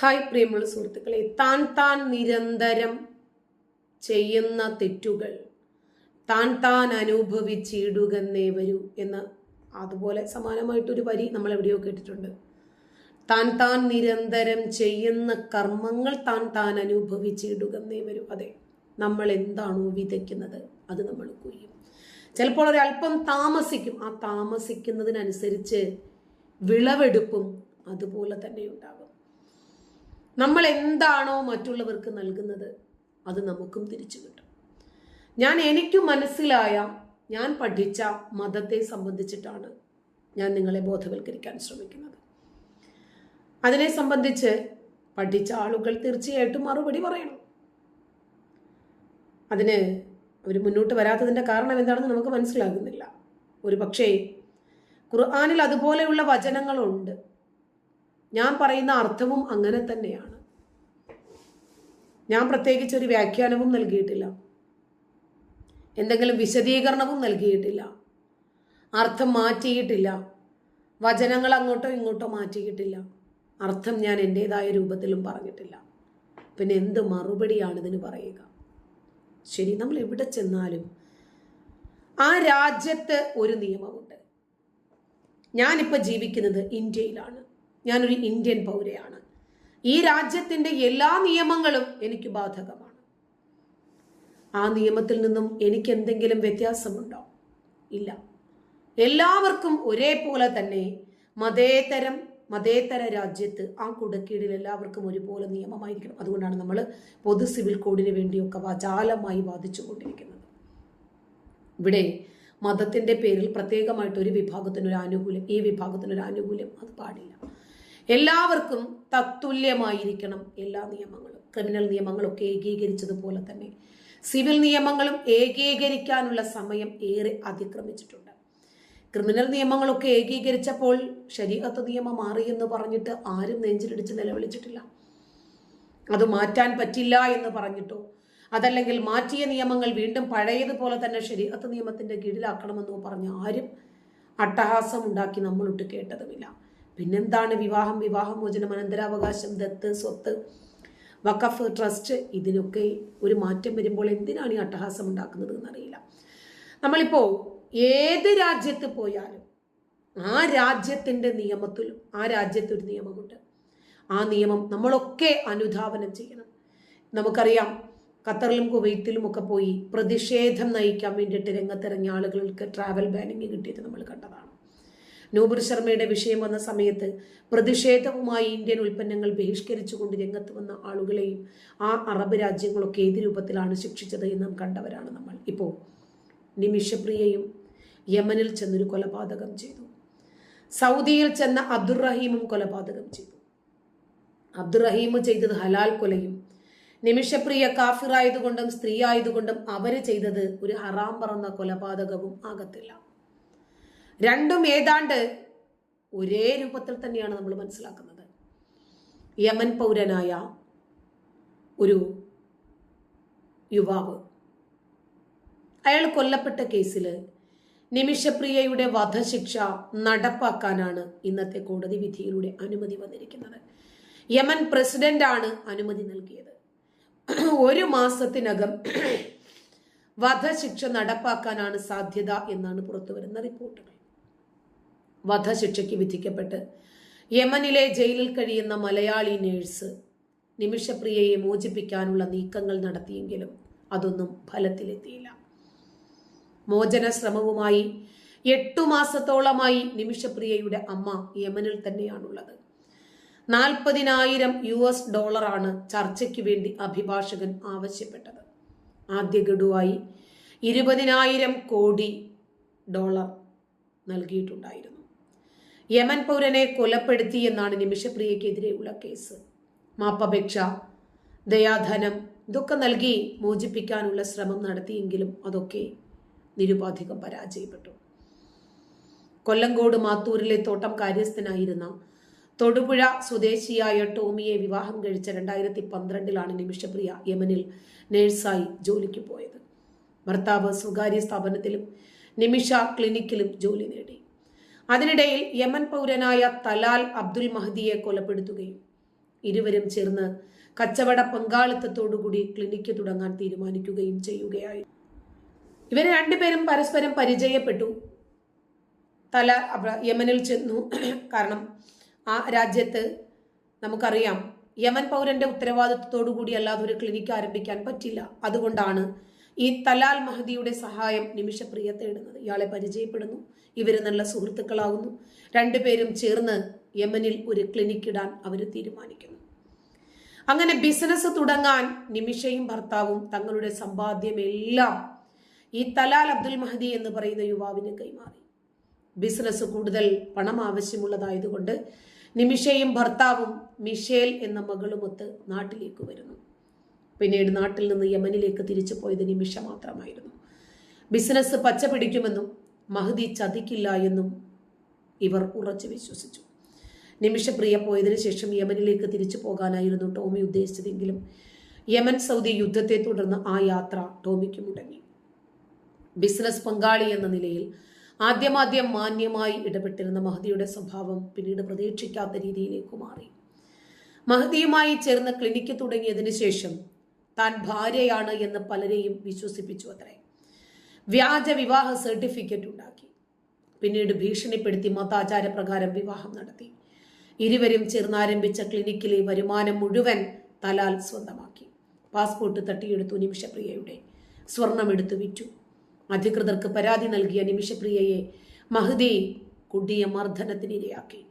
Hi പ്രിയമുള്ള സുഹൃത്തുക്കളെ താൻ താൻ നിരന്തരം ചെയ്യുന്ന തെറ്റുകൾ താൻ താൻ അനുഭവിച്ചിടുകന്നേ വരൂ എന്ന് അതുപോലെ സമാനമായിട്ടൊരു വരി നമ്മൾ എവിടെയോ കേട്ടിട്ടുണ്ട്. താൻ താൻ നിരന്തരം ചെയ്യുന്ന കർമ്മങ്ങൾ താൻ താൻ അനുഭവിച്ചിടുകന്നേ വരൂ. അതെ നമ്മൾ എന്താണോ വിതയ്ക്കുന്നത് അത് നമ്മൾ കൊയ്യും. ചിലപ്പോൾ ഒരല്പം താമസിക്കും ആ താമസിക്കുന്നതിനനുസരിച്ച് വിളവെടുപ്പും അതുപോലെ തന്നെ ഉണ്ടാകും. നമ്മൾ എന്താണോ മറ്റുള്ളവർക്ക് നൽകുന്നത് അത് നമുക്കും തിരിച്ചു കിട്ടും. ഞാൻ എനിക്ക് മനസ്സിലായ ഞാൻ പഠിച്ച മതത്തെ സംബന്ധിച്ചിട്ടാണ് ഞാൻ നിങ്ങളെ ബോധവൽക്കരിക്കാൻ ശ്രമിക്കുന്നത്. അതിനെ സംബന്ധിച്ച് പഠിച്ച ആളുകൾ തീർച്ചയായിട്ടും മറുപടി പറയണം. അതിന് അവർ മുന്നോട്ട് വരാത്തതിന്റെ കാരണം എന്താണെന്ന് നമുക്ക് മനസ്സിലാകുന്നില്ല. ഒരു പക്ഷേ ഖുർആാനിൽ അതുപോലെയുള്ള വചനങ്ങളുണ്ട്. ഞാൻ പറയുന്ന അർത്ഥവും അങ്ങനെ തന്നെയാണ്. ഞാൻ പ്രത്യേകിച്ച് ഒരു വ്യാഖ്യാനവും നൽകിയിട്ടില്ല. എന്തെങ്കിലും വിശദീകരണവും നൽകിയിട്ടില്ല. അർത്ഥം മാറ്റിയിട്ടില്ല. വചനങ്ങൾ അങ്ങോട്ടോ ഇങ്ങോട്ടോ മാറ്റിയിട്ടില്ല. അർത്ഥം ഞാൻ എന്റെതായ രൂപത്തിലും പറഞ്ഞിട്ടില്ല. പിന്നെ എന്ത് മറുപടിയാണ് ഇതിന് പറയുക? ശരി നമ്മൾ എവിടെ ചെന്നാലും ആ രാജ്യത്ത് ഒരു നിയമമുണ്ട്. ഞാനിപ്പോൾ ജീവിക്കുന്നത് ഇന്ത്യയിലാണ്. ഞാനൊരു ഇന്ത്യൻ പൗരയാണ്. ഈ രാജ്യത്തിന്റെ എല്ലാ നിയമങ്ങളും എനിക്ക് ബാധകമാണ്. ആ നിയമത്തിൽ നിന്നും എനിക്ക് എന്തെങ്കിലും വ്യത്യാസമുണ്ടോ? ഇല്ല. എല്ലാവർക്കും ഒരേപോലെ തന്നെ മതേതരം മതേതര രാജ്യത്ത് ആ കുടക്കീഴിൽ എല്ലാവർക്കും ഒരുപോലെ നിയമമായിരിക്കണം. അതുകൊണ്ടാണ് നമ്മൾ പൊതു സിവിൽ കോഡിന് വേണ്ടിയൊക്കെ വാചാലമായി വാദിച്ചു കൊണ്ടിരിക്കുന്നത് ഇവിടെ മതത്തിന്റെ പേരിൽ പ്രത്യേകമായിട്ട് ഒരു വിഭാഗത്തിനൊരു ആനുകൂല്യം ഈ വിഭാഗത്തിനൊരു ആനുകൂല്യം അത് പാടില്ല. എല്ലാവർക്കും തത്തുല്യമായിരിക്കണം എല്ലാ നിയമങ്ങളും. ക്രിമിനൽ നിയമങ്ങളൊക്കെ ഏകീകരിച്ചതുപോലെ തന്നെ. സിവിൽ നിയമങ്ങളും ഏകീകരിക്കാനുള്ള സമയം ഏറെ അതിക്രമിച്ചിട്ടുണ്ട്. ക്രിമിനൽ നിയമങ്ങളൊക്കെ ഏകീകരിച്ചപ്പോൾ ശരീരത്ത് നിയമം മാറി എന്ന് പറഞ്ഞിട്ട് ആരും നെഞ്ചിലിടിച്ച് നിലവിളിച്ചിട്ടില്ല. അത് മാറ്റാൻ പറ്റില്ല എന്ന് പറഞ്ഞിട്ടോ? അതല്ലെങ്കിൽ മാറ്റിയ നിയമങ്ങൾ വീണ്ടും പഴയതുപോലെ തന്നെ ശരീരത്ത് നിയമത്തിന്റെ കീഴിലാക്കണമെന്നോ പറഞ്ഞ് ആരും അട്ടഹാസം ഉണ്ടാക്കി നമ്മളൊട്ട് കേട്ടതുമില്ല. പിന്നെന്താണ് വിവാഹം? വിവാഹമോചനം അനന്തരാവകാശം ദത്ത് സ്വത്ത് വഖഫ് ട്രസ്റ്റ് ഇതിനൊക്കെ ഒരു മാറ്റം വരുമ്പോൾ എന്തിനാണ് ഈ അട്ടഹാസം ഉണ്ടാക്കുന്നത് എന്നറിയില്ല. നമ്മളിപ്പോൾ ഏത് രാജ്യത്ത് പോയാലും ആ രാജ്യത്തിന്റെ നിയമത്തിലും ആ രാജ്യത്തൊരു നിയമമുണ്ട്. ആ നിയമം നമ്മളൊക്കെ അനുധാവനം ചെയ്യണം. നമുക്കറിയാം ഖത്തറിലും കുവൈത്തിലും ഒക്കെ പോയി പ്രതിഷേധം നയിക്കാൻ വേണ്ടിയിട്ട് രംഗത്തിറങ്ങിയ ആളുകൾക്ക് ട്രാവൽ ബാനിങ് കിട്ടിയത് നമ്മൾ കണ്ടതാണ്. നൂബുർ ശർമ്മയുടെ വിഷയം വന്ന സമയത്ത് പ്രതിഷേധവുമായി ഇന്ത്യൻ ഉൽപ്പന്നങ്ങൾ ബഹിഷ്കരിച്ചുകൊണ്ട് രംഗത്ത് വന്ന ആളുകളെയും ആ അറബ് രാജ്യങ്ങളൊക്കെ ഏത് രൂപത്തിലാണ് ശിക്ഷിച്ചത് എന്നും കണ്ടവരാണ് നമ്മൾ. ഇപ്പോൾ നിമിഷപ്രിയയും യമനിൽ ചെന്നൊരു കൊലപാതകം ചെയ്തു. സൗദിയിൽ ചെന്ന അബ്ദുറഹീമും കൊലപാതകം ചെയ്തു. അബ്ദുറഹീം ചെയ്തത് ഹലാൽ കൊലയും നിമിഷപ്രിയ കാഫിറായതുകൊണ്ടും സ്ത്രീ ആയതുകൊണ്ടും അവർ ചെയ്തത് ഒരു ഹറാം പറന്ന കൊലപാതകവും ആകത്തില്ല. രണ്ടും ഏതാണ്ട് ഒരേ രൂപത്തിൽ തന്നെയാണ് നമ്മൾ മനസ്സിലാക്കുന്നത്. യമൻ പൗരനായ ഒരു യുവാവ്. അയാൾ കൊല്ലപ്പെട്ട കേസിൽ നിമിഷപ്രിയയുടെ വധശിക്ഷ നടപ്പാക്കാനാണ് ഇന്നത്തെ കോടതി വിധിയിലൂടെ അനുമതി വന്നിരിക്കുന്നത്. യമൻ പ്രസിഡന്റാണ് അനുമതി നൽകിയത്. ഒരു മാസത്തിനകം വധശിക്ഷ നടപ്പാക്കാനാണ് സാധ്യത എന്നാണ് പുറത്തുവരുന്ന റിപ്പോർട്ടുകൾ. വധശിക്ഷയ്ക്ക് വിധിക്കപ്പെട്ട് യമനിലെ ജയിലിൽ കഴിയുന്ന മലയാളി നേഴ്സ് നിമിഷപ്രിയയെ മോചിപ്പിക്കാനുള്ള നീക്കങ്ങൾ നടത്തിയെങ്കിലും അതൊന്നും ഫലത്തിലെത്തിയില്ല. മോചന ശ്രമവുമായി എട്ടു മാസത്തോളമായി നിമിഷപ്രിയയുടെ അമ്മ യമനിൽ തന്നെയാണുള്ളത്. നാൽപ്പതിനായിരം യു എസ് ഡോളറാണ് ചർച്ചയ്ക്ക് വേണ്ടി അഭിഭാഷകൻ ആവശ്യപ്പെട്ടത്. ആദ്യ ഗഡുവായി ഇരുപതിനായിരം കോടി ഡോളർ നൽകിയിട്ടുണ്ടായിരുന്നു. യമൻ പൗരനെ കൊലപ്പെടുത്തി എന്നാണ് നിമിഷപ്രിയക്കെതിരെയുള്ള കേസ്. മാപ്പപേക്ഷ ദയാധനം ഇതൊക്കെ നൽകി മോചിപ്പിക്കാനുള്ള ശ്രമം നടത്തിയെങ്കിലും അതൊക്കെ നിരുപാധികം പരാജയപ്പെട്ടു. കൊല്ലങ്കോട് മാത്തൂരിലെ തോട്ടം കാര്യസ്ഥനായിരുന്ന തൊടുപുഴ സ്വദേശിയായ ടോമിയെ വിവാഹം കഴിച്ച രണ്ടായിരത്തി പന്ത്രണ്ടിലാണ് നിമിഷപ്രിയ യമനിൽ നേഴ്സായി ജോലിക്ക് പോയത്. ഭർത്താവ് സ്വകാര്യ സ്ഥാപനത്തിലും നിമിഷ ക്ലിനിക്കിലും ജോലി നേടി. അതിനിടയിൽ യമൻ പൗരനായ തലാൽ അബ്ദുൽ മഹദിയെ കൊലപ്പെടുത്തുകയും ഇരുവരും ചേർന്ന് കച്ചവട പങ്കാളിത്തത്തോടുകൂടി ക്ലിനിക്ക് തുടങ്ങാൻ തീരുമാനിക്കുകയും ചെയ്യുകയായി. ഇവർ രണ്ടുപേരും പരസ്പരം പരിചയപ്പെട്ടു. തല യമനിൽ ചെന്നു. കാരണം ആ രാജ്യത്ത് നമുക്കറിയാം യമൻ പൗരന്റെ ഉത്തരവാദിത്വത്തോടു കൂടി അല്ലാതെ ഒരു ക്ലിനിക്ക് ആരംഭിക്കാൻ പറ്റില്ല. അതുകൊണ്ടാണ് ഈ തലാൽ മഹദിയുടെ സഹായം നിമിഷപ്രിയ തേടുന്നത്. ഇയാളെ പരിചയപ്പെടുന്നു. ഇവർ നല്ല സുഹൃത്തുക്കളാകുന്നു. രണ്ടുപേരും ചേർന്ന് യമനിൽ ഒരു ക്ലിനിക് ഇടാൻ അവർ തീരുമാനിക്കുന്നു. അങ്ങനെ ബിസിനസ് തുടങ്ങാൻ നിമിഷയും ഭർത്താവും തങ്ങളുടെ സമ്പാദ്യമെല്ലാം ഈ തലാൽ അബ്ദുൽ മഹദി എന്ന് പറയുന്ന യുവാവിന് കൈമാറി. ബിസിനസ് കൂടുതൽ പണം ആവശ്യമുള്ളതായതുകൊണ്ട് നിമിഷയും ഭർത്താവും മിഷേൽ എന്ന മകളുമൊത്ത് നാട്ടിലേക്ക് വരുന്നു. പിന്നീട് നാട്ടിൽ നിന്ന് യമനിലേക്ക് തിരിച്ചു പോയത് നിമിഷ മാത്രമായിരുന്നു. ബിസിനസ് പച്ച പിടിക്കുമെന്നും മഹദി ചതിക്കില്ല എന്നും ഇവർ ഉറച്ചു വിശ്വസിച്ചു. നിമിഷപ്രിയ പോയതിനു ശേഷം യമനിലേക്ക് തിരിച്ചു പോകാനായിരുന്നു ടോമി ഉദ്ദേശിച്ചതെങ്കിലും യമൻ സൗദി യുദ്ധത്തെ തുടർന്ന് ആ യാത്ര ടോമിക്ക് മുടങ്ങി. ബിസിനസ് പങ്കാളി എന്ന നിലയിൽ ആദ്യമാദ്യം മാന്യമായി ഇടപെട്ടിരുന്ന മഹദിയുടെ സ്വഭാവം പിന്നീട് പ്രതീക്ഷിക്കാത്ത രീതിയിലേക്ക് മാറി. മഹദിയുമായി ചേർന്ന് ക്ലിനിക്ക് തുടങ്ങിയതിനു ശേഷം താൻ ഭാര്യയാണ് എന്ന് പലരെയും വിശ്വസിപ്പിച്ചു അത്രേ. വ്യാജ വിവാഹ സർട്ടിഫിക്കറ്റ് ഉണ്ടാക്കി. പിന്നീട് ഭീഷണിപ്പെടുത്തി മതാചാര പ്രകാരം വിവാഹം നടത്തി. ഇരുവരും ചേർന്നാരംഭിച്ച ക്ലിനിക്കിലെ വരുമാനം മുഴുവൻ തലാൽ സ്വന്തമാക്കി. പാസ്പോർട്ട് തട്ടിയെടുത്തു നിമിഷപ്രിയയുടെ. സ്വർണമെടുത്തു വിറ്റു. അധികൃതർക്ക് പരാതി നൽകിയ നിമിഷപ്രിയയെ മഹദി കുടിയ മർദ്ദനത്തിനിരയാക്കി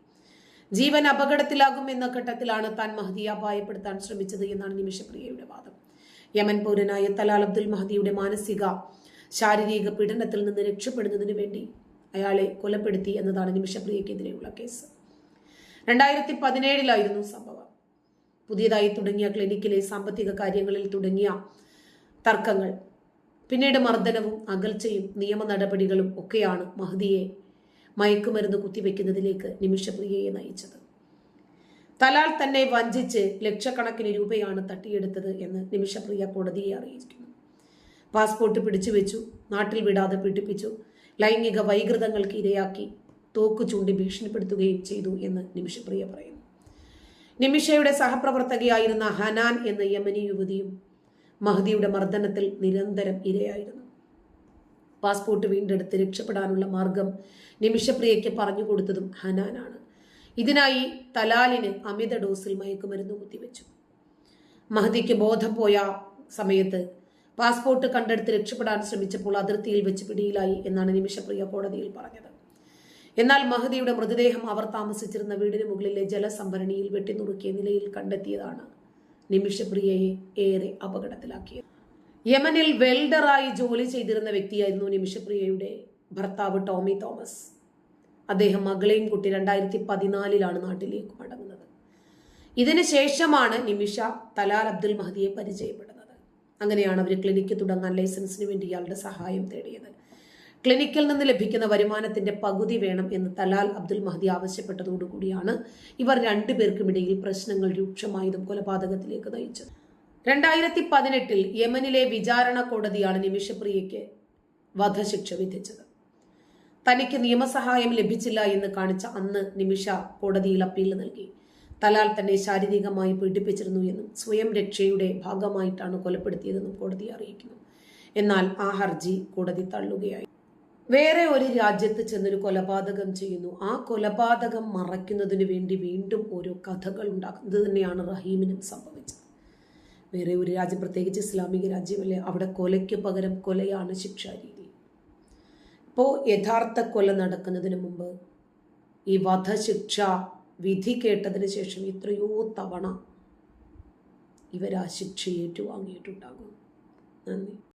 ജീവൻ അപകടത്തിലാകും എന്ന ഘട്ടത്തിലാണ് താൻ മഹദിയെ അപായപ്പെടുത്താൻ ശ്രമിച്ചത് എന്നാണ് നിമിഷപ്രിയയുടെ വാദം. യമൻ പൗരനായ തലാൽ അബ്ദുൽ മഹദിയുടെ മാനസിക ശാരീരിക പീഡനത്തിൽ നിന്ന് രക്ഷപ്പെടുന്നതിന് വേണ്ടി അയാളെ കൊലപ്പെടുത്തി എന്നതാണ് നിമിഷപ്രിയക്കെതിരെയുള്ള കേസ്. രണ്ടായിരത്തി പതിനേഴിലായിരുന്നു സംഭവം. പുതിയതായി തുടങ്ങിയ ക്ലിനിക്കിലെ സാമ്പത്തിക കാര്യങ്ങളിൽ തുടങ്ങിയ തർക്കങ്ങൾ പിന്നീട് മർദ്ദനവും അകൽച്ചയും നിയമ നടപടികളും ഒക്കെയാണ് മഹദിയെ മയക്കുമരുന്ന് കുത്തിവെക്കുന്നതിലേക്ക് നിമിഷപ്രിയയെ നയിച്ചത്. തലാൽ തന്നെ വഞ്ചിച്ച് ലക്ഷക്കണക്കിന് രൂപയാണ് തട്ടിയെടുത്തത് എന്ന് നിമിഷപ്രിയ കോടതിയെ അറിയിക്കുന്നു. പാസ്പോർട്ട് പിടിച്ചു വെച്ചു നാട്ടിൽ വിടാതെ പീഡിപ്പിച്ചു ലൈംഗിക വൈകൃതങ്ങൾക്ക് ഇരയാക്കി തോക്ക് ചൂണ്ടി ഭീഷണിപ്പെടുത്തുകയും ചെയ്തു എന്ന് നിമിഷപ്രിയ പറയുന്നു. നിമിഷയുടെ സഹപ്രവർത്തകയായിരുന്ന ഹനാൻ എന്ന യമനി യുവതിയും മഹദിയുടെ മർദ്ദനത്തിൽ നിരന്തരം ഇരയായിരുന്നു. പാസ്പോർട്ട് വീണ്ടെടുത്ത് രക്ഷപ്പെടാനുള്ള മാർഗം നിമിഷപ്രിയയ്ക്ക് പറഞ്ഞു കൊടുത്തതും ഹനാനാണ്. ഇതിനായി തലാലിന് അമിത ഡോസിൽ മയക്കുമരുന്ന് കുത്തിവെച്ചു. മഹദിക്ക് ബോധം പോയ സമയത്ത് പാസ്പോർട്ട് കണ്ടെടുത്ത് രക്ഷപ്പെടാൻ ശ്രമിച്ചപ്പോൾ അതിർത്തിയിൽ വെച്ച് പിടിയിലായി എന്നാണ് നിമിഷപ്രിയ കോടതിയിൽ പറഞ്ഞത്. എന്നാൽ മഹദിയുടെ മൃതദേഹം അവർ താമസിച്ചിരുന്ന വീടിന് മുകളിലെ ജലസംഭരണിയിൽ വെട്ടിനുറുക്കിയ നിലയിൽ കണ്ടെത്തിയതാണ് നിമിഷപ്രിയയെ ഏറെ അപകടത്തിലാക്കിയത്. യമനിൽ വെൽഡറായി ജോലി ചെയ്തിരുന്ന വ്യക്തിയായിരുന്നു നിമിഷപ്രിയയുടെ ഭർത്താവ് ടോമി തോമസ്. അദ്ദേഹം മകളെയും കുട്ടി രണ്ടായിരത്തി പതിനാലിലാണ് നാട്ടിലേക്ക് മടങ്ങുന്നത്. ഇതിന് ശേഷമാണ് നിമിഷ തലാൽ അബ്ദുൽ മഹദിയെ പരിചയപ്പെടുന്നത്. അങ്ങനെയാണ് അവർ ക്ലിനിക്ക് തുടങ്ങാൻ ലൈസൻസിന് വേണ്ടി ഇയാളുടെ സഹായം തേടിയത്. ക്ലിനിക്കിൽ നിന്ന് ലഭിക്കുന്ന വരുമാനത്തിന്റെ പകുതി വേണം എന്ന് തലാൽ അബ്ദുൽ മഹദി ആവശ്യപ്പെട്ടതോടുകൂടിയാണ് ഇവർ രണ്ടുപേർക്കുമിടയിൽ പ്രശ്നങ്ങൾ രൂക്ഷമായതും കൊലപാതകത്തിലേക്ക് നയിച്ചത്. രണ്ടായിരത്തി പതിനെട്ടിൽ യമനിലെ വിചാരണ കോടതിയാണ് നിമിഷപ്രിയയ്ക്ക് വധശിക്ഷ വിധിച്ചത്. തനിക്ക് നിയമസഹായം ലഭിച്ചില്ല എന്ന് കാണിച്ച അന്ന് നിമിഷ കോടതിയിൽ അപ്പീൽ നൽകി. തലാൽ തന്നെ ശാരീരികമായി പീഡിപ്പിച്ചിരുന്നു എന്നും സ്വയം രക്ഷയുടെ ഭാഗമായിട്ടാണ് കൊലപ്പെടുത്തിയതെന്നും കോടതി അറിയിക്കുന്നു. എന്നാൽ ആ ഹർജി കോടതി തള്ളുകയായി. വേറെ ഒരു രാജ്യത്ത് ചെന്നൊരു കൊലപാതകം ചെയ്യുന്നു. ആ കൊലപാതകം മറയ്ക്കുന്നതിന് വേണ്ടി വീണ്ടും ഓരോ കഥകൾ ഉണ്ടാക്കും ഇത് തന്നെയാണ് റഹീമിനും സംഭവിച്ചത്. വേറെ ഒരു രാജ്യം പ്രത്യേകിച്ച് ഇസ്ലാമിക രാജ്യമല്ലേ? അവിടെ കൊലയ്ക്ക് പകരം കൊലയാണ് ശിക്ഷാരീതി. ഇപ്പോൾ യഥാർത്ഥ കൊല നടക്കുന്നതിന് മുമ്പ് ഈ വധശിക്ഷ വിധി കേട്ടതിന് ശേഷം എത്രയോ തവണ ഇവർ ആ ശിക്ഷ ഏറ്റുവാങ്ങിയിട്ടുണ്ടാകും നന്ദി.